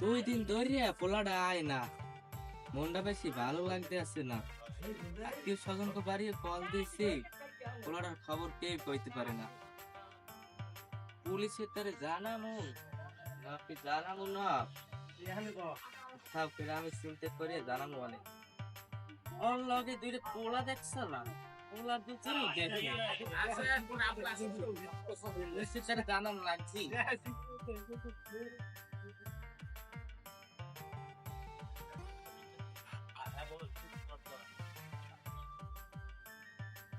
দুই দিন ধরে পোলাটা আয় না। মনটা বেশি ভালো লাগতে আছে না। আত্মীয় স্বজনকে বাড়িয়ে কল দিয়েছি পোলাটার খবর কেউ কইতে পারে না। পুলিশের তারে জানামু। আপনি জানামু না? আমি চিন্তা করে জানামু অনেক। ওর লগে দুইটা পোলা দেখছিলাম। পোলা দুজনই দেখে। লাগছি।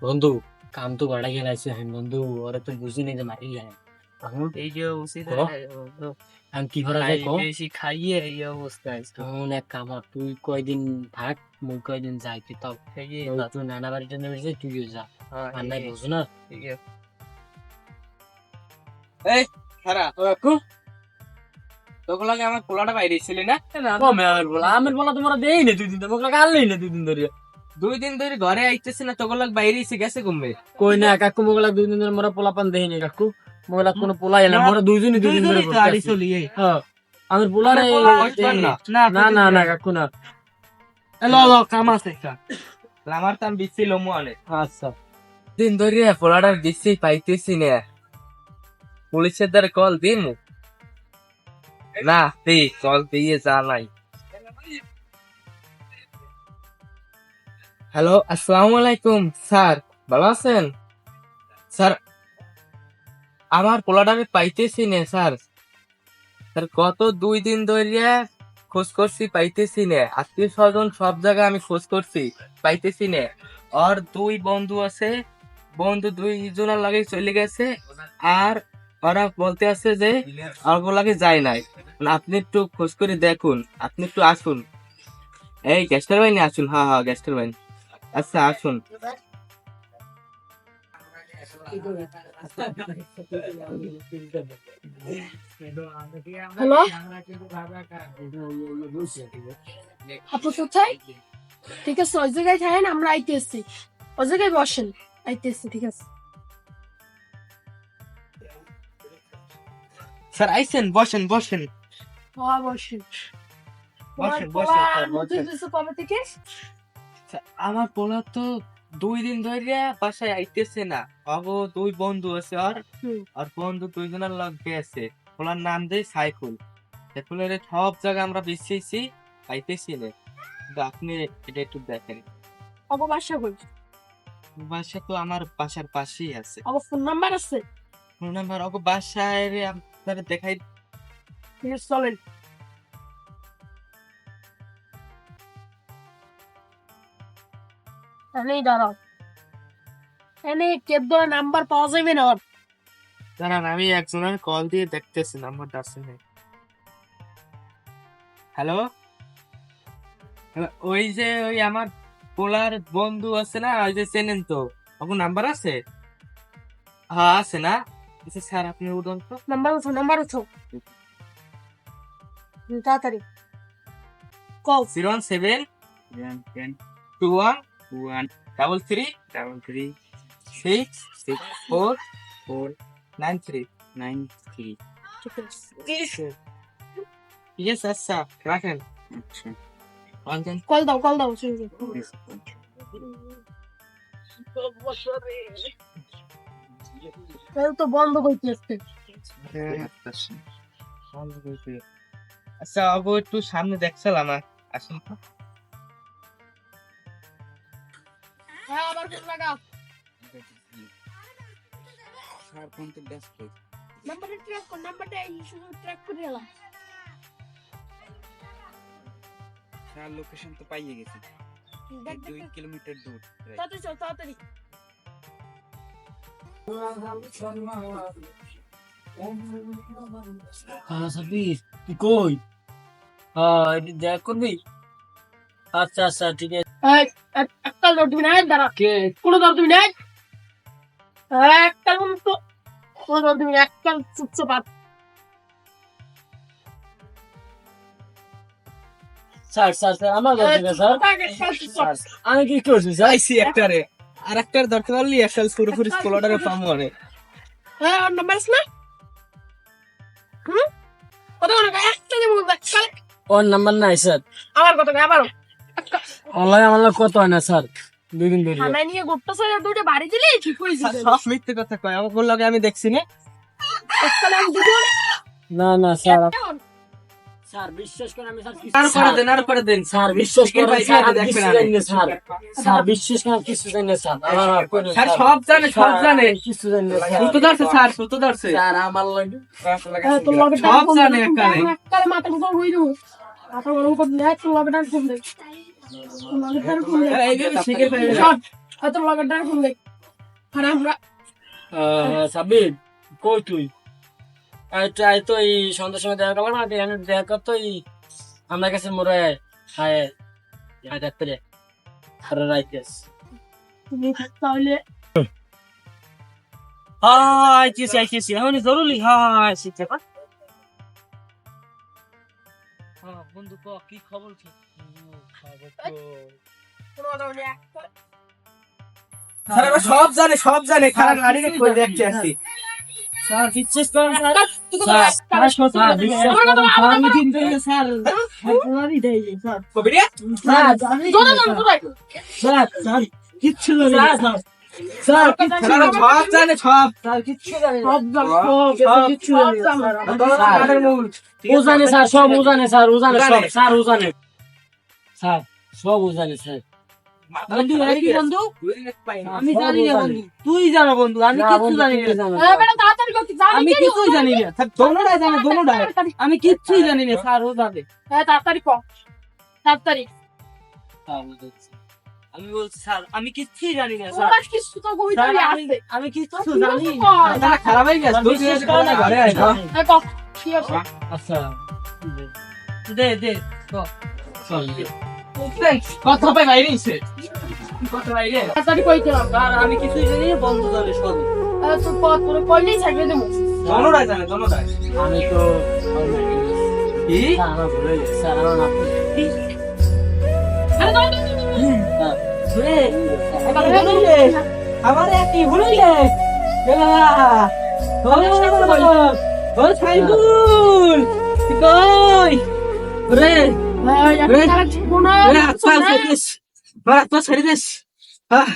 বন্ধু কাম তো বাড়া গেলাইছে। হ্যাঁ বন্ধু ওরা তো বুঝি নেই যে মারি যায় এই যে উচিত আমি কি করা যায় বেশি খাইয়ে এই অবস্থা এখন এক কাম তুই কয়দিন থাক মুই কয়দিন যাই তুই তাও তুই নানা বাড়িতে নেমে যাই তুইও যা। আর নাই বুঝো না? এই খারা তোকে লাগে আমার পোলাটা বাইরে ছিলি না? আমের বলা আমের বলা তোমরা দেই না দুই দিন তোমাকে আনলেই না দুই দিন ধরে। দুই দিন ধরে ঘরে আইতেছে না তোকে বাইরে এসে গেছে কমবে কই না কাকু মোগলা দুই দিন ধরে মোরা পোলা পান দেই কাকু। মোগলা কোনো পোলাই না মোরা দুইজনই দুই দিন ধরে। হ্যাঁ আমের পোলা না। না না কাকু না। লো লো কাম আছে আমার তাম বিচ্ছি লমু অনেক আচ্ছা। দিন ধরে পোলাটার বিচ্ছি পাইতেছি না। পুলিশের দ্বারা কল দিন না দি কল দিয়ে যা নাই। হ্যালো আসসালামু আলাইকুম স্যার ভালো আছেন? স্যার আমার পোলাটাকে পাইতেছি না স্যার স্যার গত দুই দিন ধরে খোঁজ করছি, পাইতেছি না। আত্মীয় স্বজন সব জায়গায় আমি খোঁজ করছি, পাইতেছি না। আর দুই বন্ধু আছে, বন্ধু দুই জনের লাগে চলে গেছে, আর ওরা বলতে আছে যে অল্প লাগে যায় নাই। মানে আপনি একটু খোঁজ করে দেখুন, আপনি একটু আসুন। এই গ্যাস্টার বাইনি আসুন। হ্যাঁ হ্যাঁ গ্যাস্টার বাইনি আচ্ছা আসুন। হ্যালো? আপু কোথায়? ঠিক আছে ওই জায়গায় থাকেন আমরা আইতেছি। ওই জায়গায় বসেন আইতেছি ঠিক আছে। স্যার আইসেন বসেন বসেন। হ্যাঁ বসেন। বসেন, বসেন, আমার পোলা তো দুই দিন ধরে বাসায় আইতেছে না। অগো দুই বন্ধু আছে আর আর বন্ধু দুইজনের লগে আছে। পোলার নাম দেয় সাইকুল সাইকুলের সব জায়গা আমরা বিছিয়েছি পাইতেছি না। আপনি এটা একটু দেখেন। অব বাসা কই? বাসা তো আমার বাসার পাশেই আছে। অব ফোন নাম্বার আছে? ফোন নাম্বার ওকে বাসায় আপনারা দেখাই চলেন। এনেই দাঁড়াও। এনে কেব নাম্বার পাওয়া যাবে না ওর। দাঁড়ান আমি একজনের কল দিয়ে দেখতেছি নাম্বারটা আছে না। হ্যালো ওই যে ওই আমার পোলার বন্ধু আছে না ওই যে চেনেন তো ওর নাম্বার আছে? হ্যাঁ আছে না? আচ্ছা স্যার আপনি উঠুন তো। নাম্বার উঠো নাম্বার উঠো তাড়াতাড়ি। Call zero one seven two one one double three double three six six four four nine three nine three ঠিক আছে আচ্ছা রাখেন অঞ্জন কল দাও কল দাও তো বন্ধ করতে আসছে। আচ্ছা অগো একটু সামনে দেখছিলাম আমার আসুন তো। হ্যাঁ আবার ফোন লাগাও নাম্বারটা ট্র্যাক কর নাম্বারটা শুধু ট্র্যাক করে এলাম স্যার লোকেশন তো পাইয়ে গেছি দুই কিলোমিটার দূর তাড়াতাড়ি চল তাড়াতাড়ি হ্যাঁ সাবির তুই কই হ্যাঁ দেখ করবি আচ্ছা আচ্ছা ঠিক আছে তুমি নাই দাঁড়া। কে? কোনো দর তুমি নাই? একটা তো কোনো দর তুমি চুপচাপ আর স্যার স্যার স্যার আমার স্যার। আমি কি করছি? স্যার আইসি একটারে। আর একটার দরকার হলে একটা পুরোপুরি স্কলারে পাবো অনেক হ্যাঁ ওর নাম্বার না? হুম? কত একটা যে বলবে ওর নাম্বার নাই স্যার। আমার কত আবারও। অনলাইন আমার কত হয় না স্যার? দুই দিন ধরে থানায় নিয়ে গোট্টা সাইড দুটো বাড়ি দিলে? ঠিক হয়ে যাবে। সব মিথ্যে কথা কয়। আমার বলল আমি দেখছি না। না না স্যার। স্যার বিশ্বাস করেন আমি স্যার আর করে দেন আর করে দেন। স্যার বিশ্বাস করেন ভাই, স্যার দেখবেন না স্যার। স্যার বিশ্বাস করেন কিছু জানি না স্যার। স্যার স্যার, সব জানে সব জানে। কিছু জানি না স্যার। সুতো ধরছে স্যার সুতো ধরছে। স্যার আমার লাগে হ্যাঁ, লগে সব জানে একালে। একালে মাথা উপর দেখ তোর ডান খুলে তোর হ্যাঁ সাবির কই তুই এই তো এই সন্ধ্যার সময় দেখা করলাম দেখা এই আমার কাছে মোরে হায় হায় আর তাহলে হাই কিসি আইতেছি এখন জরুরি হাই পার বন্ধু ক কি খবর কি খবর তো কোনো কথা বলি স্যার এবার সব জানে সব জানে খারাপ গাড়ি রে কই দেখতে আসি স্যার বিশ্বাস করেন স্যার তুই স্যার, স্যার, স্যার, বিশ্বাস করেন, স্যার, আমি দিন ধরে স্যার, আপনারই দেয়, স্যার। কবি রে স্যার, স্যার, স্যার, কিচ্ছু না, স্যার। স্যার, কিচ্ছু জানি। সব জানে সব। স্যার, কিচ্ছু জানি সব জানে, সব, সব, কিচ্ছু জানি স্যার। তোমার কানের মূল ও জানে, স্যার, সব ও জানে, স্যার, ও জানে, সব, স্যার, ও জানে। স্যার, সব ও জানে, স্যার। বন্ধু, একই বন্ধু? আমি জানি না, বন্ধু। তুই জানো বন্ধু আমি কিচ্ছু জানি না। আমি কিছুই জানি না। দোনোটাই জানে দোনোটাই। আমি কিচ্ছুই জানি না স্যার ও জানে। হ্যাঁ তাড়াতাড়ি তাড়াতাড়ি। স্যার, ও জানে। আমি বলছি স্যার আমি কিচ্ছুই জানি না স্যার। কিছু তো কই ধরে আমি- আসছে আমি কিচ্ছু জানি না। খারাপ হয়ে গেছে। তুই যদি করো না, ঘরে আয় কি আছে আচ্ছা দে দে তো চল কথা পাই বাইরে এসে। কথা বাইরে। তাড়াতাড়ি কইতে হবে আমি কিছুই জানি না বন্ধু জানে সব তোর পর তোর কইলেই থাকবে দেবো। দোনোটাই জানে দোনোটাই আমি তো কি? আমার ভুলে গেছে। স্যার আমার নাম আরে দাও, দাও। ভুলে আমার একই ভুলে সাইকুল কই? রে একটা রে, রে আচ্ছা নাই। ছেড়ে দিস আচ্ছা ছেড়ে আহ।